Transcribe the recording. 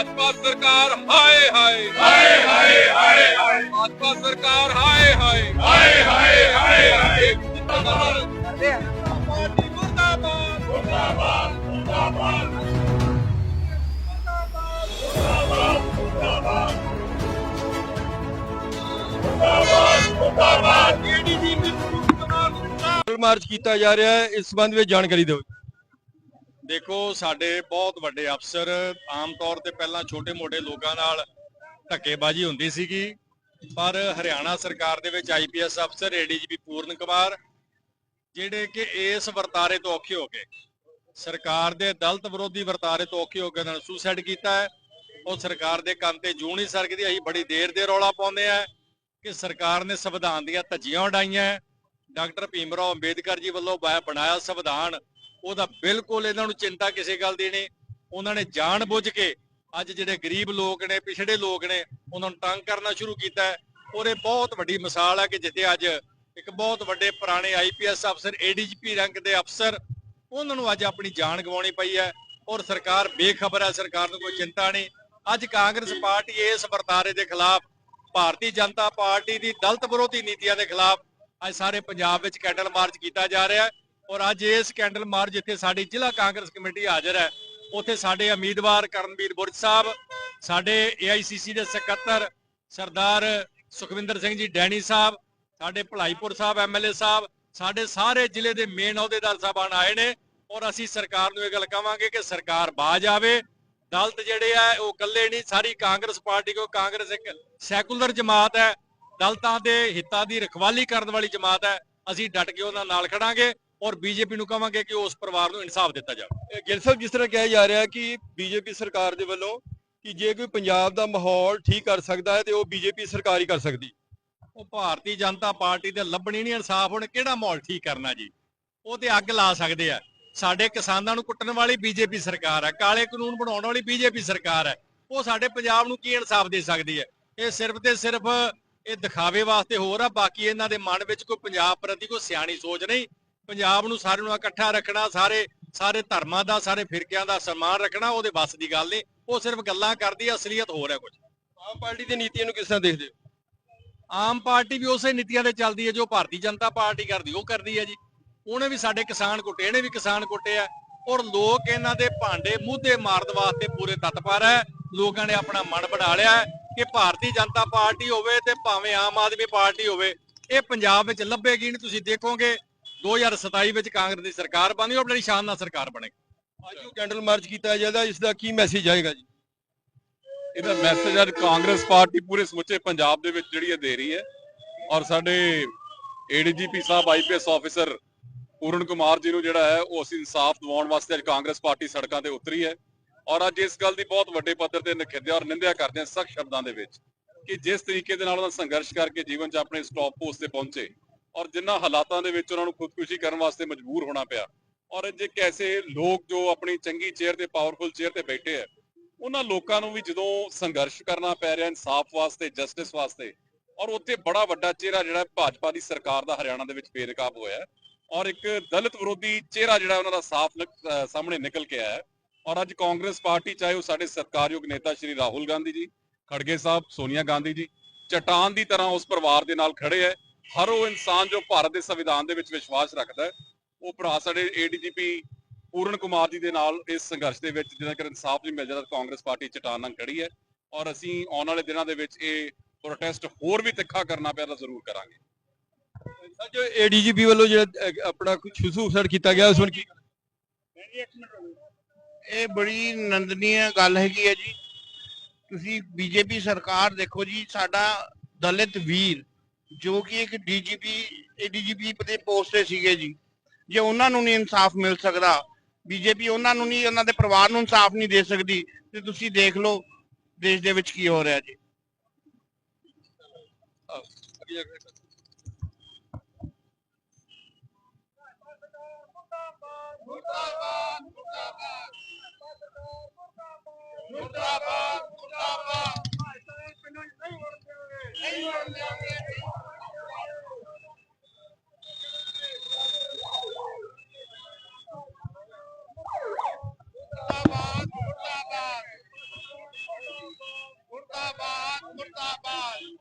ਭਾਜਪਾ ਸਰਕਾਰ ਹਾਏ ਹਾਏ। ਹਾਏ ਹਾਏ ਹਾਏ ਹਾਏ। ਭਾਜਪਾ ਸਰਕਾਰ ਹਾਏ ਹਾਏ। ਹਾਏ ਹਾਏ ਹਾਏ ਹਾਏ। ਮੁਰਦਾਬਾਦ ਮੁਰਦਾਬਾਦ। ਮੁਰਦਾਬਾਦ ਮੁਰਦਾਬਾਦ। ਮਾਰਚ ਕੀਤਾ ਜਾ ਰਿਹਾ ਹੈ। ਇਸ ਸੰਬੰਧ ਵਿੱਚ ਜਾਣਕਾਰੀ ਦਿਓ। ਦੇਖੋ, ਸਾਡੇ ਬਹੁਤ ਵੱਡੇ ਅਫਸਰ ਆਮ ਤੌਰ ਤੇ ਪਹਿਲਾਂ ਛੋਟੇ-ਮੋਟੇ ਲੋਕਾਂ ਨਾਲ ਧੱਕੇਬਾਜ਼ੀ ਹੁੰਦੀ ਸੀਗੀ, ਪਰ ਹਰਿਆਣਾ ਸਰਕਾਰ ਦੇ ਵਿੱਚ ਆਈਪੀਐਸ ਅਫਸਰ ਏਡੀਜੀਪੀ ਪੂਰਨ ਕੁਮਾਰ, ਜਿਹੜੇ ਕਿ ਇਸ ਵਰਤਾਰੇ ਤੋਂ ਔਖੇ ਹੋ ਗਏ ਸਰਕਾਰ ਦੇ ਦਲਤ ਵਿਰੋਧੀ ਵਰਤਾਰੇ ਤੋਂ ਔਖੇ ਹੋ ਕੇ ਉਹਨਾਂ ਨੇ ਸੁਸਾਈਡ ਕੀਤਾ ਹੈ ਉਹ ਸਰਕਾਰ ਦੇ ਕੰਮ ਤੇ ਜੂ ਨਹੀਂ ਸਰਕਦੀ, ਅਸੀਂ ਬੜੀ ਦੇਰ ਦੇ ਰੌਲਾ ਪਾਉਂਦੇ ਆ ਕਿ ਸਰਕਾਰ ਨੇ ਸੰਵਿਧਾਨ ਦੀਆਂ ਧੱਜੀਆਂ ਉਡਾਈਆਂ ਹੈ। ਡਾਕਟਰ ਭੀਮਰਾਓ ਅੰਬੇਦਕਰ ਜੀ ਵੱਲੋਂ ਬਣਾਇਆ ਸੰਵਿਧਾਨ ਉਹਦਾ ਬਿਲਕੁਲ ਇਹਨਾਂ ਨੂੰ ਚਿੰਤਾ ਕਿਸੇ ਗੱਲ ਦੀ ਨਹੀਂ। ਉਹਨਾਂ ਨੇ ਜਾਣ ਬੁੱਝ ਕੇ ਅੱਜ ਜਿਹੜੇ ਗਰੀਬ ਲੋਕ ਨੇ, ਪਿਛੜੇ ਲੋਕ ਨੇ, ਉਹਨਾਂ ਨੂੰ ਤੰਗ ਕਰਨਾ ਸ਼ੁਰੂ ਕੀਤਾ ਹੈ। ਔਰ ਇਹ ਬਹੁਤ ਵੱਡੀ ਮਿਸਾਲ ਹੈ ਕਿ ਜਿੱਥੇ ਅੱਜ ਇੱਕ ਬਹੁਤ ਵੱਡੇ ਪੁਰਾਣੇ ਆਈਪੀਐਸ ਅਫਸਰ ਏਡੀਜੀਪੀ ਰੈਂਕ ਦੇ ਅਫਸਰ, ਉਹਨਾਂ ਨੂੰ ਅੱਜ ਆਪਣੀ ਜਾਨ ਗਵਾਉਣੀ ਪਈ ਹੈ। ਔਰ ਸਰਕਾਰ ਬੇਖਬਰ ਹੈ, ਸਰਕਾਰ ਨੂੰ ਕੋਈ ਚਿੰਤਾ ਨਹੀਂ। ਅੱਜ ਕਾਂਗਰਸ ਪਾਰਟੀ ਇਸ ਵਰਤਾਰੇ ਦੇ ਖਿਲਾਫ, ਭਾਰਤੀ ਜਨਤਾ ਪਾਰਟੀ ਦੀ ਦਲਤ ਵਿਰੋਧੀ ਨੀਤੀਆਂ ਦੇ ਖਿਲਾਫ ਅੱਜ ਸਾਰੇ ਪੰਜਾਬ ਵਿੱਚ ਕੈਂਡਲ ਮਾਰਚ ਕੀਤਾ ਜਾ ਰਿਹਾ ਹੈ। ਔਰ ਅੱਜ ਇਹ ਸਕੈਂਡਲ ਮਾਰਚ ਜਿੱਥੇ ਸਾਡੀ ਜ਼ਿਲ੍ਹਾ ਕਾਂਗਰਸ ਕਮੇਟੀ ਹਾਜ਼ਰ ਹੈ, ਉੱਥੇ ਸਾਡੇ ਉਮੀਦਵਾਰ ਕਰਨਵੀਰ ਬੁਰਜ ਸਾਹਿਬ, ਸਾਡੇ ਏਆਈਸੀਸੀ ਦੇ ਸਕੱਤਰ ਸਰਦਾਰ ਸੁਖਵਿੰਦਰ ਸਿੰਘ ਜੀ ਡੈਣੀ ਸਾਹਿਬ, ਸਾਡੇ ਭਲਾਈਪੁਰ ਸਾਹਿਬ ਐਮਐਲਏ ਸਾਹਿਬ, ਸਾਡੇ ਸਾਰੇ ਜ਼ਿਲ੍ਹੇ ਦੇ ਮੇਨ ਅਹੁਦੇਦਾਰ ਸਾਹਿਬਾਨ ਆਏ ਨੇ ਔਰ ਅਸੀਂ ਸਰਕਾਰ ਨੂੰ ਇਹ ਗੱਲ ਕਵਾਂਗੇ ਕਿ ਸਰਕਾਰ ਬਾਜ ਆਵੇ ਦਲਤ ਜਿਹੜੇ ਆ, ਉਹ ਇਕੱਲੇ ਨਹੀਂ, ਸਾਰੀ ਕਾਂਗਰਸ ਪਾਰਟੀ ਕੋ ਕਾਂਗਰਸ ਇੱਕ ਸੈਕੂਲਰ ਜਮਾਤ ਹੈ। ਦਲਤਾਂ ਦੇ ਹਿੱਤਾਂ ਦੀ ਰਖਵਾਲੀ ਕਰਨ ਵਾਲੀ ਜਮਾਤ ਹੈ। ਅਸੀਂ ਡਟ ਕੇ ਉਹਨਾਂ ਨਾਲ ਖੜਾਂਗੇ। ਔਰ ਬੀਜੇਪੀ ਨੂੰ ਕਹਾਂਗੇ ਕਿ ਉਸ ਪਰਿਵਾਰ ਨੂੰ ਇਨਸਾਫ ਦਿੱਤਾ ਜਾਵੇ। ਇਹ ਗਿੱਲ ਸਾਹਿਬ ਜਿਸ ਤਰ੍ਹਾਂ ਕਿਹਾ ਜਾ ਰਿਹਾ ਹੈ ਕਿ ਬੀਜੇਪੀ ਸਰਕਾਰ ਦੇ ਵੱਲੋਂ ਕਿ ਜੇ ਕੋਈ ਪੰਜਾਬ ਦਾ ਮਾਹੌਲ ਠੀਕ ਕਰ ਸਕਦਾ ਹੈ ਤੇ ਉਹ ਬੀਜੇਪੀ ਸਰਕਾਰ ਹੀ ਕਰ ਸਕਦੀ। ਉਹ ਭਾਰਤੀ ਜਨਤਾ ਪਾਰਟੀ ਦੇ ਲੱਭਣੀ ਨਹੀਂ, ਇਨਸਾਫ ਹੁਣ ਕਿਹੜਾ ਮਾਹੌਲ ਠੀਕ ਕਰਨਾ ਜੀ? ਉਹ ਤੇ ਅੱਗ ਲਾ ਸਕਦੇ ਆ। ਸਾਡੇ ਕਿਸਾਨਾਂ ਨੂੰ ਕੁੱਟਣ ਵਾਲੀ ਬੀਜੇਪੀ ਸਰਕਾਰ ਹੈ, ਕਾਲੇ ਕਾਨੂੰਨ ਬਣਾਉਣ ਵਾਲੀ ਬੀਜੇਪੀ ਸਰਕਾਰ ਹੈ। ਉਹ ਸਾਡੇ ਪੰਜਾਬ ਨੂੰ ਕੀ ਇਨਸਾਫ ਦੇ ਸਕਦੀ ਹੈ? ਇਹ ਸਿਰਫ ਤੇ ਸਿਰਫ ਇਹ ਦਿਖਾਵੇ ਵਾਸਤੇ ਹੋਰ ਆ, ਬਾਕੀ ਇਹਨਾਂ ਦੇ ਮਨ ਵਿੱਚ ਕੋਈ ਪੰਜਾਬ ਪ੍ਰਤੀ ਕੋਈ ਸਿਆਣੀ ਸੋਚ ਨਹੀਂ। ਪੰਜਾਬ ਨੂੰ ਸਾਰਿਆਂ ਨੂੰ ਇਕੱਠਾ ਰੱਖਣਾ ਸਾਰੇ ਸਾਰੇ ਧਰਮਾਂ ਦਾ ਸਾਰੇ ਫਿਰਕਿਆਂ ਦਾ ਸਨਮਾਨ ਰੱਖਣਾ ਉਹਦੇ ਵੱਸ ਦੀ ਗੱਲ ਨਹੀਂ। ਉਹ ਸਿਰਫ ਗੱਲਾਂ ਕਰਦੀ ਹੈ ਅਸਲੀਅਤ ਹੋਰ ਹੈ ਕੁਝ ਆਮ ਪਾਰਟੀ ਦੀ ਨੀਤੀਆਂ ਨੂੰ ਕਿਸ ਤਰ੍ਹਾਂ ਦੇਖਦੇ ਹੋ? ਆਮ ਪਾਰਟੀ ਵੀ ਉਸੇ ਨੀਤੀਆਂ ਤੇ ਚੱਲਦੀ ਹੈ ਜੋ ਭਾਰਤੀ ਜਨਤਾ ਪਾਰਟੀ ਕਰਦੀ ਉਹ ਕਰਦੀ ਹੈ ਜੀ। ਉਹਨੇ ਵੀ ਸਾਡੇ ਕਿਸਾਨ ਕੁੱਟੇ ਇਹਨੇ ਵੀ ਕਿਸਾਨ ਕੁੱਟੇ ਆ। ਔਰ ਲੋਕ ਇਹਨਾਂ ਦੇ ਭਾਂਡੇ ਮੂਧੇ ਮਾਰਨ ਵਾਸਤੇ ਪੂਰੇ ਤਤਪਰ ਹੈ। ਲੋਕਾਂ ਨੇ ਆਪਣਾ ਮਨ ਬਣਾ ਲਿਆ ਕਿ ਭਾਰਤੀ ਜਨਤਾ ਪਾਰਟੀ ਹੋਵੇ ਤੇ ਭਾਵੇਂ ਆਮ ਆਦਮੀ ਪਾਰਟੀ ਹੋਵੇ ਇਹ ਪੰਜਾਬ ਵਿੱਚ ਲੱਭੇਗੀ ਨਹੀਂ। ਤੁਸੀਂ ਦੇਖੋਗੇ 2027 ਵਿੱਚ ਕਾਂਗਰਸ ਦੀ ਸਰਕਾਰ ਬਣੀ ਉਹ ਬੜੀ ਸ਼ਾਨ ਨਾਲ ਸਰਕਾਰ ਬਣੇਗੀ। ਅੱਜ ਉਹ ਕੈਂਡਲ ਮਾਰਚ ਕੀਤਾ ਜਾਂਦਾ ਇਸ ਦਾ ਕੀ ਮੈਸੇਜ ਆਏਗਾ ਜੀ? ਇਹਦਾ ਮੈਸੇਜ ਅੱਜ ਕਾਂਗਰਸ ਪਾਰਟੀ ਪੂਰੇ ਸਮੁੱਚੇ ਪੰਜਾਬ ਦੇ ਵਿੱਚ ਜਿਹੜੀ ਇਹ ਦੇ ਰਹੀ ਹੈ। ਔਰ ਸਾਡੇ ਏਡੀਜੀਪੀ ਸਾਹਿਬ ਆਈਪੀਐਸ ਆਫੀਸਰ ਪੂਰਨ ਕੁਮਾਰ ਜੀ ਨੂੰ ਜਿਹੜਾ ਹੈ ਉਹ ਅਸੀਂ ਇਨਸਾਫ ਦਿਵਾਉਣ ਵਾਸਤੇ ਅੱਜ ਕਾਂਗਰਸ ਪਾਰਟੀ ਸੜਕਾਂ ਤੇ ਉਤਰੀ ਹੈ। ਔਰ ਅੱਜ ਇਸ ਗੱਲ ਦੀ ਬਹੁਤ ਵੱਡੇ ਪੱਧਰ ਤੇ ਨਿਖੇਧਿਆ ਔਰ ਨਿੰਦਿਆ ਕਰਦੇ ਹਾਂ ਸਖਤ ਸ਼ਬਦਾਂ ਦੇ ਵਿੱਚ ਕਿ ਜਿਸ ਤਰੀਕੇ ਦੇ ਨਾਲ ਉਹਨਾਂ ਸੰਘਰਸ਼ ਕਰਕੇ ਜੀਵਨ 'ਚ ਆਪਣੇ ਸਟਾਪ ਪੋਸਟ ਤੇ ਪਹੁੰਚੇ ਔਰ ਜਿਨ੍ਹਾਂ ਹਾਲਾਤਾਂ ਦੇ ਵਿੱਚ ਉਹਨਾਂ ਨੂੰ ਖੁਦਕੁਸ਼ੀ ਕਰਨ ਵਾਸਤੇ ਮਜਬੂਰ ਹੋਣਾ ਪਿਆ। ਔਰ ਜੇ ਕੈਸੇ ਲੋਕ ਜੋ ਆਪਣੀ ਚੰਗੀ ਚੇਅਰ ਤੇ ਪਾਵਰਫੁਲ ਚੇਅਰ ਤੇ ਬੈਠੇ ਆ, ਉਹਨਾਂ ਲੋਕਾਂ ਨੂੰ ਵੀ ਜਦੋਂ ਸੰਘਰਸ਼ ਕਰਨਾ ਪੈ ਰਿਹਾ ਇਨਸਾਫ ਵਾਸਤੇ ਜਸਟਿਸ ਵਾਸਤੇ, ਔਰ ਉੱਥੇ ਬੜਾ ਵੱਡਾ ਚਿਹਰਾ ਜਿਹੜਾ ਭਾਜਪਾ ਦੀ ਸਰਕਾਰ ਦਾ ਹਰਿਆਣਾ ਦੇ ਵਿੱਚ ਬੇਨਕਾਬ ਹੋਇਆ ਔਰ ਇੱਕ ਦਲਿਤ ਵਿਰੋਧੀ ਚਿਹਰਾ ਜਿਹੜਾ ਉਹਨਾਂ ਦਾ ਸਾਫ਼ ਸਾਹਮਣੇ ਨਿਕਲ ਕੇ ਆਇਆ ਔਰ ਅੱਜ ਕਾਂਗਰਸ ਪਾਰਟੀ, ਚਾਹੇ ਉਹ ਸਾਡੇ ਸਤਿਕਾਰਯੋਗ ਨੇਤਾ ਸ਼੍ਰੀ ਰਾਹੁਲ ਗਾਂਧੀ ਜੀ, ਖੜਗੇ ਸਾਹਿਬ, ਸੋਨੀਆ ਗਾਂਧੀ ਜੀ, ਚਟਾਨ ਦੀ ਤਰ੍ਹਾਂ ਉਸ ਪਰਿਵਾਰ ਦੇ ਨਾਲ ਖੜੇ ਹੈ ਹਰ ਉਹ ਇਨਸਾਨ ਜੋ ਭਾਰਤ ਦੇ ਸੰਵਿਧਾਨ ਦੇ ਵਿੱਚ ਵਿਸ਼ਵਾਸ ਰੱਖਦਾ ਹੈ ਉਹ ਭਰਾ ਸਾਡੇ ਏਡੀਜੀਪੀ ਪੂਰਨ ਕੁਮਾਰ ਜੀ ਦੇ ਨਾਲ ਇਸ ਸੰਘਰਸ਼ ਦੇ ਵਿੱਚ ਜਿੰਨਾ ਚਿਰ ਇਨਸਾਫ ਨਹੀਂ ਮਿਲ ਜਾਂਦਾ ਕਾਂਗਰਸ ਪਾਰਟੀ ਚਟਾਨ ਨਾਲ ਖੜੀ ਹੈ ਔਰ ਅਸੀਂ ਆਉਣ ਵਾਲੇ ਦਿਨਾਂ ਦੇ ਵਿੱਚ ਇਹ ਪ੍ਰੋਟੈਸਟ ਹੋਰ ਵੀ ਤਿੱਖਾ ਕਰਨਾ ਪਿਆ ਤਾਂ ਜ਼ਰੂਰ ਕਰਾਂਗੇ। ਸਰ ਜੋ ਏਡੀਜੀਪੀ ਵੱਲੋਂ ਜਿਹੜਾ ਆਪਣਾ ਕੁਝ ਸੁਸਾਈਡ ਕੀਤਾ ਗਿਆ ਉਸ ਨੂੰ ਕੀ ਇਹ ਬੜੀ ਨੰਦਨੀय ਗੱਲ ਹੈਗੀ ਹੈ ਜੀ। ਤੁਸੀਂ ਬੀਜੇਪੀ ਸਰਕਾਰ ਦੇਖੋ ਜੀ ਸਾਡਾ ਦਲਿਤ ਵੀਰ ਜੋ ਕਿ ਇੱਕ ਡੀਜੀਪੀ ਏਡੀਜੀਪੀ ਪਤੇ ਪੋਸਟ ਤੇ ਸੀਗੇ ਜੀ ਜੇ ਉਹਨਾਂ ਨੂੰ ਨਹੀਂ ਇਨਸਾਫ ਮਿਲ ਸਕਦਾ ਬੀਜੇਪੀ ਉਹਨਾਂ ਨੂੰ ਨਹੀਂ ਉਹਨਾਂ ਦੇ ਪਰਿਵਾਰ ਨੂੰ ਇਨਸਾਫ ਨਹੀਂ ਦੇ ਸਕਦੀ ਤੇ ਤੁਸੀਂ ਦੇਖ ਲਓ ਦੇਸ਼ ਦੇ ਵਿੱਚ ਕੀ ਹੋ ਰਿਹਾ ਜੀ ਮੁਰਦਾਬਾਦ ਮੁਰਦਾਬਾਦ ਮੁਰਦਾਬਾਦ ਮੁਰਦਾਬਾਦ ਹਾਏ